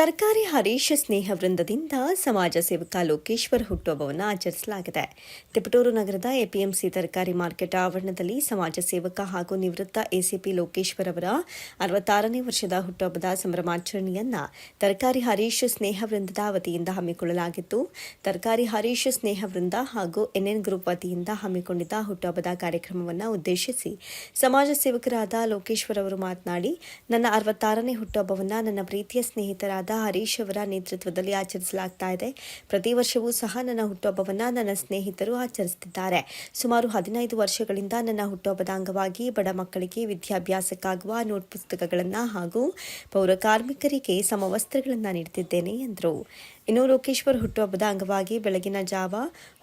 ತರಕಾರಿ ಹರೀಶ್ ಸ್ನೇಹ ವೃಂದದಿಂದ ಸಮಾಜ ಸೇವಕ ಲೋಕೇಶ್ವರ್ ಹುಟ್ಟುಹಬ್ಬವನ್ನು ಆಚರಿಸಲಾಗಿದೆ. ತಿಪಟೂರು ನಗರದ ಎಪಿಎಂಸಿ ತರಕಾರಿ ಮಾರ್ಕೆಟ್ ಆವರಣದಲ್ಲಿ ಸಮಾಜ ಸೇವಕ ಹಾಗೂ ನಿವೃತ್ತ ಎಸಿಪಿ ಲೋಕೇಶ್ವರ್ ಅವರ ಅರವತ್ತಾರನೇ ವರ್ಷದ ಹುಟ್ಟುಹಬ್ಬದ ಸಂಭ್ರಮಾಚರಣೆಯನ್ನ ತರಕಾರಿ ಹರೀಶ್ ಸ್ನೇಹ ವೃಂದದ ವತಿಯಿಂದ ಹಮ್ಮಿಕೊಳ್ಳಲಾಗಿತ್ತು. ತರಕಾರಿ ಹರೀಶ್ ಸ್ನೇಹ ವೃಂದ ಹಾಗೂ ಎನ್ಎನ್ ಗ್ರೂಪ್ ವತಿಯಿಂದ ಹಮ್ಮಿಕೊಂಡಿದ್ದ ಹುಟ್ಟುಹಬ್ಬದ ಕಾರ್ಯಕ್ರಮವನ್ನು ಉದ್ದೇಶಿಸಿ ಸಮಾಜ ಸೇವಕರಾದ ಲೋಕೇಶ್ವರ್ ಅವರು ಮಾತನಾಡಿ, ನನ್ನ ಅರವತ್ತಾರನೇ ಹುಟ್ಟುಹಬ್ಬವನ್ನು ನನ್ನ ಪ್ರೀತಿಯ ಸ್ನೇಹಿತರಾದ ಹರೀಶ್ ಅವರ ನೇತೃತ್ವದಲ್ಲಿ ಆಚರಿಸಲಾಗ್ತಾ ಇದೆ. ಪ್ರತಿ ವರ್ಷವೂ ಸಹ ನನ್ನ ಹುಟ್ಟುಹಬ್ಬವನ್ನು ನನ್ನ ಸ್ನೇಹಿತರು ಆಚರಿಸುತ್ತಿದ್ದಾರೆ. ಸುಮಾರು ಹದಿನೈದು ವರ್ಷಗಳಿಂದ ನನ್ನ ಹುಟ್ಟುಹಬ್ಬದ ಅಂಗವಾಗಿ ಬಡ ಮಕ್ಕಳಿಗೆ ವಿದ್ಯಾಭ್ಯಾಸಕ್ಕಾಗುವ ನೋಟ್ ಪುಸ್ತಕಗಳನ್ನು ಹಾಗೂ ಪೌರ ಕಾರ್ಮಿಕರಿಗೆ ಸಮವಸ್ತ್ರಗಳನ್ನು ನೀಡುತ್ತಿದ್ದೇನೆ ಎಂದರು. ಇನ್ನು ಲೋಕೇಶ್ವರ್ ಹುಟ್ಟುಹಬ್ಬದ ಅಂಗವಾಗಿ ಬೆಳಗಿನ ಜಾವ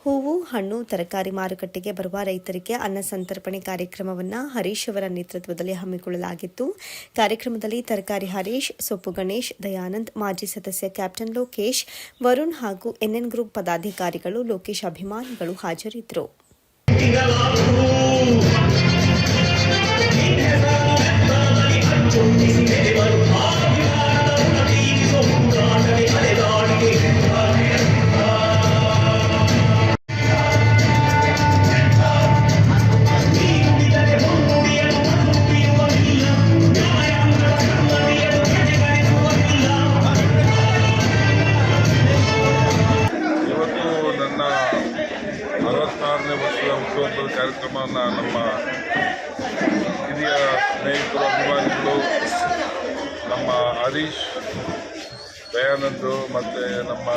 ಹೂವು, ಹಣ್ಣು, ತರಕಾರಿ ಮಾರುಕಟ್ಟೆಗೆ ಬರುವ ರೈತರಿಗೆ ಅನ್ನ ಸಂತರ್ಪಣೆ ಕಾರ್ಯಕ್ರಮವನ್ನು ಹರೀಶ್ ಅವರ ನೇತೃತ್ವದಲ್ಲಿ ಹಮ್ಮಿಕೊಳ್ಳಲಾಗಿತ್ತು. ಕಾರ್ಯಕ್ರಮದಲ್ಲಿ ತರಕಾರಿ ಹರೀಶ್, ಸೊಪ್ಪು ಗಣೇಶ್, ದಯಾನಂದ್, ಮಾಜಿ ಸದಸ್ಯ ಕ್ಯಾಪ್ಟನ್ ಲೋಕೇಶ್, ವರುಣ್ ಹಾಗೂ ಎನ್ಎನ್ ಗ್ರೂಪ್ ಪದಾಧಿಕಾರಿಗಳು ಲೋಕೇಶ್ ಅಭಿಮಾನಿಗಳು ಹಾಜರಿದ್ದರು. ನನ್ನ ಅರವತ್ತಾರನೇ ವರ್ಷದ ಹುಟ್ಟುಹಬ್ಬದ ಕಾರ್ಯಕ್ರಮವನ್ನು ನಮ್ಮ ಹಿರಿಯ ಸ್ನೇಹಿತರು, ಅಭಿಮಾನಿಗಳು, ನಮ್ಮ ಹರೀಶ್ ದಯಾನಂದರು ಮತ್ತು ನಮ್ಮ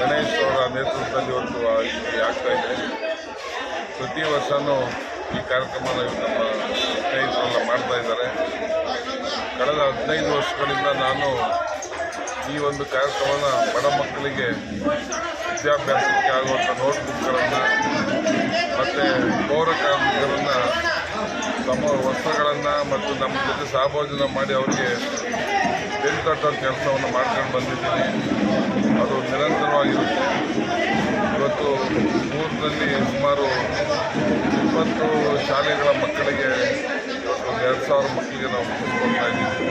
ಗಣೇಶ್ ಅವರ ನೇತೃತ್ವದಲ್ಲಿ ಒಂದು ಆಗ್ತಾ ಇದೆ. ಪ್ರತಿ ವರ್ಷವೂ ಈ ಕಾರ್ಯಕ್ರಮನ ನಮ್ಮ ಸ್ನೇಹಿತರೆಲ್ಲ ಮಾಡ್ತಾ ಇದ್ದಾರೆ. ಕಳೆದ ಹದಿನೈದು ವರ್ಷಗಳಿಂದ ನಾನು ಈ ಒಂದು ಕಾರ್ಯಕ್ರಮನ ಬಡ ಮಕ್ಕಳಿಗೆ ವಿದ್ಯಾಭ್ಯಾಸಕ್ಕೆ ಆಗುವಂಥ ನೋಟ್ಬುಕ್ಗಳನ್ನು ಮತ್ತು ಪೌರ ಕಾರ್ಮಿಕರನ್ನು ತಮ್ಮ ವಸ್ತ್ರಗಳನ್ನು ಮತ್ತು ನಮ್ಮ ಜೊತೆ ಸಹಭೋಜನ ಮಾಡಿ ಅವರಿಗೆ ತಟ್ಟೋ ಕೆಲಸವನ್ನು ಮಾಡ್ಕೊಂಡು ಬಂದಿದ್ದೀನಿ. ಅದು ನಿರಂತರವಾಗಿರುತ್ತೆ. ಇವತ್ತು ಊರಿನಲ್ಲಿ ಸುಮಾರು ಇಪ್ಪತ್ತು ಶಾಲೆಗಳ ಮಕ್ಕಳಿಗೆ ಒಂದು ಎರಡು ಸಾವಿರ ಮಕ್ಕಳಿಗೆ ನಾವು ಕೊಡ್ತಾ ಇದ್ದೀವಿ.